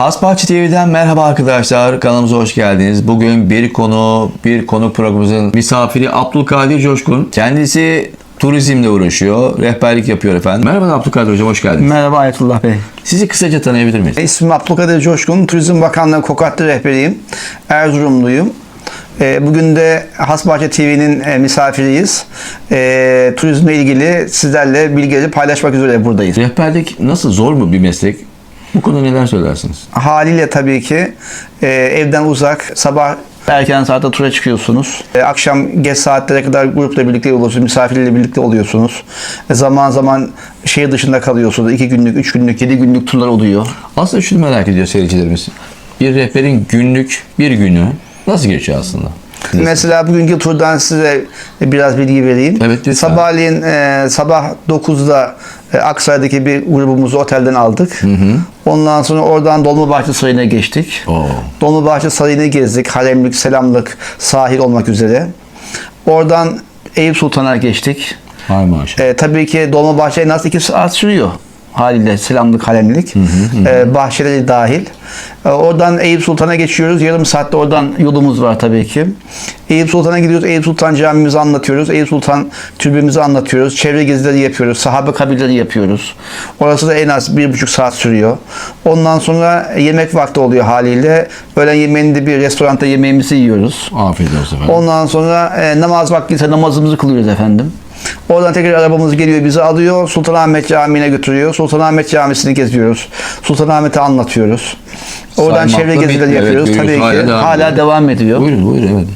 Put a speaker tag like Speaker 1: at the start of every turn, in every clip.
Speaker 1: Hasbahçe TV'den merhaba arkadaşlar. Kanalımıza hoş geldiniz. Bugün bir konu, bir konu programımızın misafiri Abdülkadir Coşkun. Kendisi turizmle uğraşıyor, rehberlik yapıyor efendim. Merhaba Abdülkadir Hocam, hoş geldiniz.
Speaker 2: Merhaba Ayetullah Bey.
Speaker 1: Sizi kısaca tanıyabilir miyiz?
Speaker 2: İsmim Abdülkadir Coşkun. Turizm Bakanlığı Kokatlı rehberiyim. Erzurumluyum. Ee, Bugün de Hasbahçe TV'nin e, misafiriyiz. Ee, Turizmle ilgili sizlerle bilgileri paylaşmak üzere buradayız.
Speaker 1: Rehberlik nasıl, zor mu bir meslek? Bu konuda neler söylersiniz?
Speaker 2: Haliyle tabii ki e, evden uzak, sabah erken saatte tura çıkıyorsunuz. E, akşam geç saatlere kadar grupla birlikte oluyorsunuz, misafirlerle birlikte oluyorsunuz. E, zaman zaman şehir dışında kalıyorsunuz. iki günlük, üç günlük, yedi günlük turlar oluyor.
Speaker 1: Aslında şunu merak ediyor seyircilerimiz. Bir rehberin günlük bir günü nasıl geçiyor aslında?
Speaker 2: Mesela bugünkü turdan size biraz bilgi vereyim.
Speaker 1: Evet, lütfen.
Speaker 2: Sabahleyin e, sabah 9'da e, Aksaray'daki bir grubumuzu otelden aldık. Ondan sonra oradan Dolmabahçe Sarayı'na geçtik.
Speaker 1: Oo.
Speaker 2: Dolmabahçe Sarayı'nı gezdik. Haremlik, Selamlık, sahil olmak üzere. Oradan Eyüp Sultan'a geçtik.
Speaker 1: Hay maşallah.
Speaker 2: E, tabii ki Dolmabahçe en az 2 saat sürüyor haliyle selamlık halemlik. E, bahçeleri dahil. E, oradan Eyüp Sultan'a geçiyoruz. Yarım saatte oradan yolumuz var tabii ki. Eyüp Sultan'a gidiyoruz. Eyüp Sultan camimizi anlatıyoruz. Eyüp Sultan türbemizi anlatıyoruz. Çevre gezileri yapıyoruz. Sahabe kabirleri yapıyoruz. Orası da en az bir buçuk saat sürüyor. Ondan sonra yemek vakti oluyor haliyle. Öğlen yemeğinde bir restoranda yemeğimizi yiyoruz.
Speaker 1: Afiyet olsun efendim.
Speaker 2: Ondan sonra e, namaz vakti ise namazımızı kılıyoruz efendim. Oradan tekrar arabamız geliyor bizi alıyor. Sultanahmet Camii'ne götürüyor. Sultanahmet Camisi'ni geziyoruz. Sultanahmet'i anlatıyoruz. Oradan
Speaker 1: Saymakla
Speaker 2: çevre gezileri
Speaker 1: bitmiyor. Evet,
Speaker 2: yapıyoruz. Tabii ki
Speaker 1: Hala
Speaker 2: hala,
Speaker 1: devam ediyor. Buyurun buyurun evet.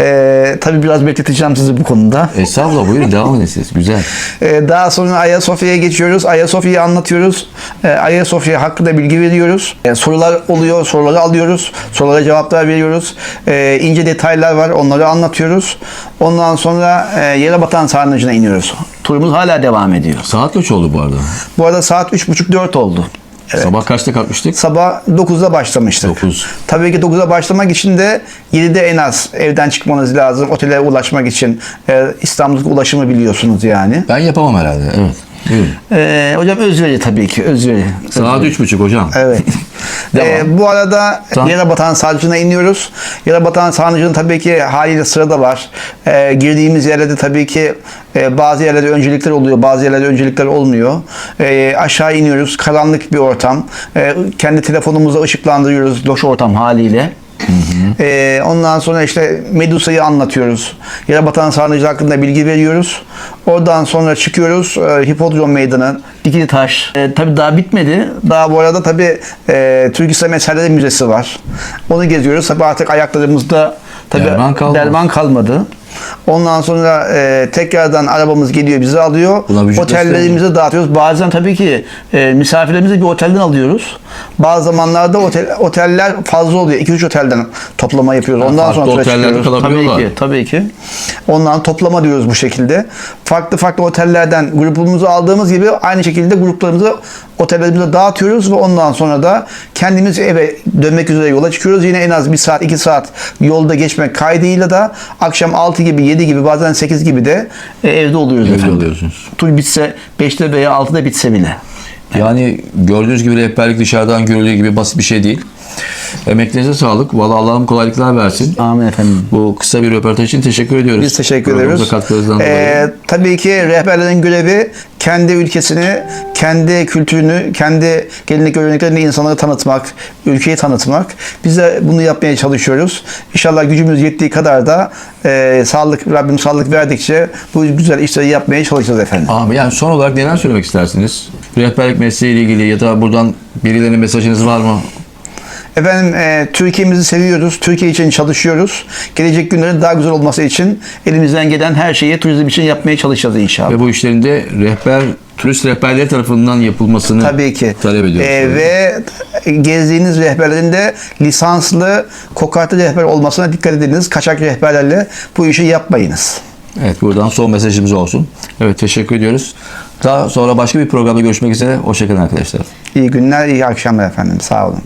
Speaker 2: Ee, tabii biraz bekleteceğim sizi bu konuda.
Speaker 1: Estağfurullah buyurun devam edin siz. Güzel.
Speaker 2: Ee, daha sonra Ayasofya'ya geçiyoruz. Ayasofya'yı anlatıyoruz. Ee, Ayasofya hakkında bilgi veriyoruz. Ee, sorular oluyor, soruları alıyoruz. Sorulara cevaplar veriyoruz. Ee, ince detaylar var, onları anlatıyoruz. Ondan sonra e, yere batan sarnıcına iniyoruz. Turumuz hala devam ediyor.
Speaker 1: Saat kaç oldu bu arada?
Speaker 2: Bu arada saat 3.30-4 oldu.
Speaker 1: Sabah kaçta kalkmıştık?
Speaker 2: Sabah 9'da başlamıştık.
Speaker 1: 9.
Speaker 2: Tabii ki 9'da başlamak için de 7'de en az evden çıkmanız lazım. Otele ulaşmak için. Ee, İstanbul'daki ulaşımı biliyorsunuz yani.
Speaker 1: Ben yapamam herhalde. Evet. Buyurun.
Speaker 2: Ee, hocam özveri tabii ki özveri.
Speaker 1: Saat üç buçuk hocam.
Speaker 2: Evet.
Speaker 1: Devam.
Speaker 2: Ee, bu arada
Speaker 1: Tamam.
Speaker 2: Yerebatan Sarnıcı'na iniyoruz. Yerebatan Sarnıcı'nın tabii ki haliyle sırada var. Ee, girdiğimiz yerlerde tabii ki e, bazı yerlerde öncelikler oluyor, bazı yerlerde öncelikler olmuyor. Ee, aşağı iniyoruz. Karanlık bir ortam. Ee, kendi telefonumuzla ışıklandırıyoruz loş ortam haliyle. Ee, ondan sonra işte Medusa'yı anlatıyoruz. Yerebatan Sarnıcı hakkında bilgi veriyoruz. Oradan sonra çıkıyoruz e, Hipodrom Meydanı, Dikili Taş. E, tabii daha bitmedi. Daha bu arada tabii e, Türk İslam Eserleri Müzesi var. Onu geziyoruz. Tabii artık ayaklarımızda tabii
Speaker 1: Derman kalmadı.
Speaker 2: derman kalmadı. Ondan sonra e, tekrardan arabamız geliyor bizi alıyor.
Speaker 1: Buna vücut
Speaker 2: Otellerimizi dağıtıyoruz. Bazen tabii ki e, misafirlerimizi bir otelden alıyoruz. Bazı zamanlarda otel, oteller fazla oluyor. 2-3 otelden toplama yapıyoruz. Ondan
Speaker 1: farklı
Speaker 2: sonra
Speaker 1: otellerde.
Speaker 2: Tabii ki, tabii ki. Ondan toplama diyoruz bu şekilde. Farklı farklı otellerden grubumuzu aldığımız gibi aynı şekilde gruplarımızı otellerimize dağıtıyoruz ve ondan sonra da kendimiz eve dönmek üzere yola çıkıyoruz. Yine en az 1 saat 2 saat yolda geçmek kaydıyla da akşam 6 gibi 7 gibi bazen 8 gibi de e, evde oluyoruz
Speaker 1: Evde
Speaker 2: efendim.
Speaker 1: oluyorsunuz.
Speaker 2: Tur bitse 5'te veya 6'da bitse bile.
Speaker 1: Yani gördüğünüz gibi rehberlik dışarıdan görüldüğü gibi basit bir şey değil. Emeklerinize sağlık. Vallahi Allah'ım kolaylıklar versin.
Speaker 2: Amin efendim.
Speaker 1: Bu kısa bir röportaj için teşekkür ediyoruz.
Speaker 2: Biz teşekkür ediyoruz. Ee, tabii ki rehberlerin görevi kendi ülkesini, kendi kültürünü, kendi gelenek göreneklerini insanlara tanıtmak, ülkeyi tanıtmak. Biz de bunu yapmaya çalışıyoruz. İnşallah gücümüz yettiği kadar da e, sağlık, Rabbim sağlık verdikçe bu güzel işleri yapmaya çalışacağız efendim.
Speaker 1: Abi yani son olarak neler söylemek istersiniz? Rehberlik mesleğiyle ilgili ya da buradan birilerine mesajınız var mı?
Speaker 2: Efendim e, Türkiye'mizi seviyoruz. Türkiye için çalışıyoruz. Gelecek günlerin daha güzel olması için elimizden gelen her şeyi turizm için yapmaya çalışacağız inşallah.
Speaker 1: Ve bu işlerin de rehber, turist rehberleri tarafından yapılmasını
Speaker 2: Tabii ki.
Speaker 1: talep ediyoruz.
Speaker 2: Ee, ve gezdiğiniz rehberlerin de lisanslı, kokartlı rehber olmasına dikkat ediniz. Kaçak rehberlerle bu işi yapmayınız.
Speaker 1: Evet buradan son mesajımız olsun. Evet teşekkür ediyoruz. Daha sonra başka bir programda görüşmek üzere. Hoşçakalın arkadaşlar.
Speaker 2: İyi günler, iyi akşamlar efendim. Sağ olun.